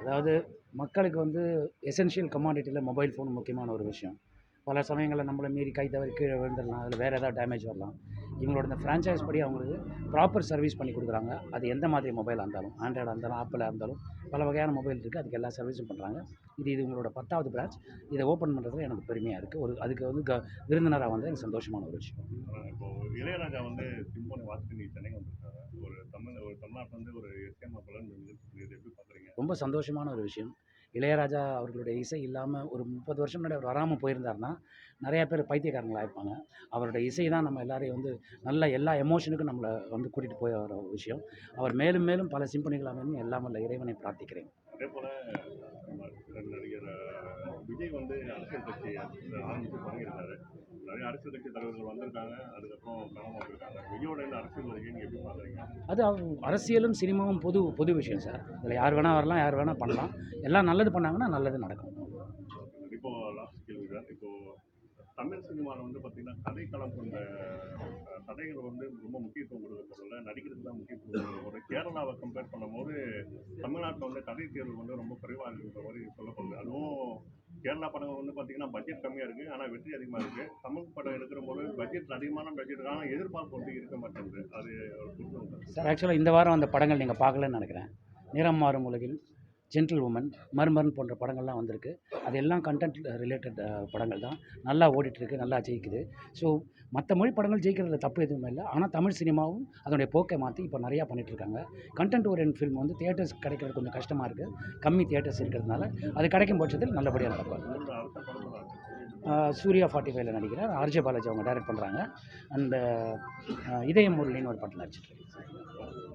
அதாவது மக்களுக்கு வந்து எசென்ஷியல் கமாடிட்டியில் மொபைல் ஃபோன் முக்கியமான ஒரு விஷயம். பல சமயங்களில் நம்மளை மீறி கை தவறி கீழே விழுந்துடலாம் அதில் வேறு ஏதாவது டேமேஜ் வரலாம். இவங்களோட இந்த ஃப்ரான்ச்சைஸ் படி அவங்களுக்கு ப்ராப்பர் சர்வீஸ் பண்ணி கொடுக்குறாங்க. அது எந்த மாதிரி மொபைலாக இருந்தாலும் ஆண்ட்ராய்டாக இருந்தாலும் ஆப்பிளாக இருந்தாலும் பல வகையான மொபைல் இருக்குது அதுக்கு எல்லா சர்வீஸும் பண்ணுறாங்க இது இது உங்களோட பத்தாவது பிரான்ச் இதை ஓப்பன் பண்ணுறதுல எனக்கு பெருமையாக இருக்குது ஒரு அதுக்கு வந்து க விருந்தினராக வந்து எனக்கு சந்தோஷமான ஒரு விஷயம். இப்போ இளையராஜா வந்து சிம்போனி வாசித்து நீ சென்னைக்கு வந்திருக்காங்க ஒரு தமிழ் ஒரு தமிழ்நாட்டில் வந்து ஒரு பலன் இது எப்படி பார்க்குறீங்க ரொம்ப சந்தோஷமான ஒரு விஷயம். இளையராஜா அவர்களுடைய இசை இல்லாமல் ஒரு முப்பது வருஷம் முன்னாடி அவர் வராமல் போயிருந்தாருன்னா நிறையா பேர் பைத்தியக்காரங்களாக இருப்பாங்க அவருடைய இசை தான் நம்ம எல்லாரையும் வந்து நல்ல எல்லா எமோஷனுக்கும் நம்மளை வந்து கூட்டிகிட்டு போய் வர விஷயம். அவர் மேலும் மேலும் பல சிம்பனிகள் அமைந்து எல்லாம் வல்ல இறைவனை பிரார்த்திக்கிறேன். அதே போல் நடிகர் விஜய் வந்து அரசியல் கட்சி ஆரம்பித்து தொடங்கியிருக்காரு. நிறைய அரசியல் கட்சி தலைவர்கள் வந்திருக்காங்க. அதுக்கப்புறம் அது அரசியலும் சினிமாவும் பொது பொது விஷயம் சார். இதில் யார் வேணால் வரலாம் யார் வேணால் பண்ணலாம். எல்லாம் நல்லது பண்ணாங்கன்னா நல்லது நடக்கும். இப்போ லாஸ்ட் கேள்வி தான் இப்போ தமிழ் சினிமாவில் வந்து பார்த்தீங்கன்னா கதைக்களம் கொண்ட கதைகள் வந்து ரொம்ப முக்கியத்துவம் கொடுக்கப்படுறதில்ல நடிக்கிறதுக்கு தான் முக்கியத்துவம் கொடுக்கப்படுது கேரளாவை கம்பேர் பண்ணும்போது தமிழ்நாட்டில் வந்து கதை தேர்வு வந்து ரொம்ப குறைவாக இருக்கிற மாதிரி சொல்லப்படுது அதுவும் கேரளா படங்கள் வந்து பார்த்தீங்கன்னா பட்ஜெட் கம்மியாக இருக்குது ஆனால் வெற்றி அதிகமாக இருக்குது தமிழ் படம் எடுக்கிற போது பட்ஜெட் அதிகமான பட்ஜெட் ஆனால் எதிர்பார்ப்பு வந்து இருக்க மாட்டேங்குது. அது சார் ஆக்சுவலாக இந்த வாரம் அந்த படங்கள் நீங்கள் பார்க்கலன்னு நினைக்கிறேன். நிறம் மாறும் உலகில். ஜென்டில் உமன் மர்மர்ன் போன்ற படங்கள்லாம் வந்திருக்கு. அது எல்லாம் கண்டென்ட் ரிலேட்டட் படங்கள் தான் நல்லா ஓடிட்டுருக்கு நல்லா ஜெயிக்குது. ஸோ மற்ற மொழி படங்கள் ஜெயிக்கிறதுல தப்பு எதுவுமே இல்லை. ஆனால் தமிழ் சினிமாவும் அதனுடைய போக்கை மாற்றி இப்போ நிறையா பண்ணிட்டு இருக்காங்க கண்டென்ட் ஓரியன் ஃபில்ம் வந்து தியேட்டர்ஸ் கிடைக்கிறது கொஞ்சம் கஷ்டமாக இருக்குது கம்மி தியேட்டர்ஸ் இருக்கிறதுனால அது கிடைக்கும் பட்சத்தில் நல்லபடியாக நடக்கும். சூர்யா ஃபார்ட்டி ஃபைவ்ல நடிக்கிறார். ஆர்ஜே பாலாஜி அவங்க டைரக்ட் பண்ணுறாங்க அந்த ஆஹ் இதயம் முரளின்னு ஒரு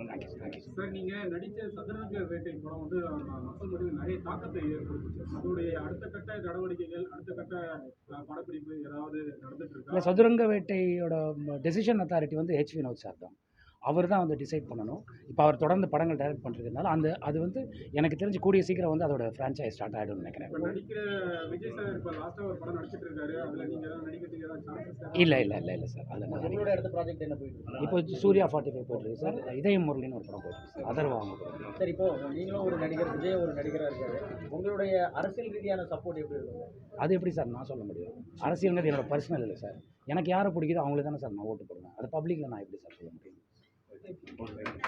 தேங்க்யூ தேங்க்யூ சார் நீங்க நடிச்ச சதுரங்க வேட்டை படம் வந்து மக்கள் நிறைய தாக்கத்தை ஏற்படுத்துச்சு. அதோடைய அடுத்த கட்ட நடவடிக்கைகள் அடுத்த கட்ட படப்பிடிப்பு ஏதாவது நடந்துட்டு இல்லை இருக்கா சதுரங்க வேட்டையோட டெசிஷன் அத்தாரிட்டி வந்து ஹெச் வினோத் சார் தான். அவர் தான் வந்து டிசைட் பண்ணணும். இப்போ அவர் தொடர்ந்து படங்கள் டைரக்ட் பண்ணிருக்கனால அந்த அது வந்து எனக்கு தெரிஞ்சு கூடிய சீக்கிரம் வந்து அதோட ஃப்ரான்ச்சைஸ் ஸ்டார்ட் ஆகிடும்னு நினைக்கிறேன். இப்ப நடிக்கிற விஜய் சார் இப்ப லாஸ்டா ஒரு படம் நடிச்சிட்டு இருக்காரு. அதுல நீங்க ஏதாவது நடிக்கிறதுக்கு ஏதாவது சான்சஸ் இல்லை இல்லை இல்லை இல்லை சார் அதில் நான் உங்களோட அடுத்த ப்ராஜெக்ட் என்ன போயிட்டு இருக்கு? இப்போ சூர்யா ஃபார்ட்டி ஃபைவ் போயிட்டுருக்கு சார் இதயம் முரளின்னு ஒரு படம் போயிட்டுருக்கு சார் அதர்வா அவங்க. சரி இப்போ நீங்களும் ஒரு நடிகர் விஜய் ஒரு நடிகராக இருக்காரு. உங்களுடைய அரசியல் ரீதியான சப்போர்ட் எப்படி இருக்கும் அது எப்படி சார் நான் சொல்ல முடியும். அரசியல்ங்கிறது என்னோட பர்சனல் இல்லை சார் எனக்கு யாரை பிடிக்குதோ அவங்களுக்கு தானே சார் நான் ஓட்டு போடுவேன். அது பப்ளிக்கில் நான் எப்படி சார் சொல்ல முடியும்? Por.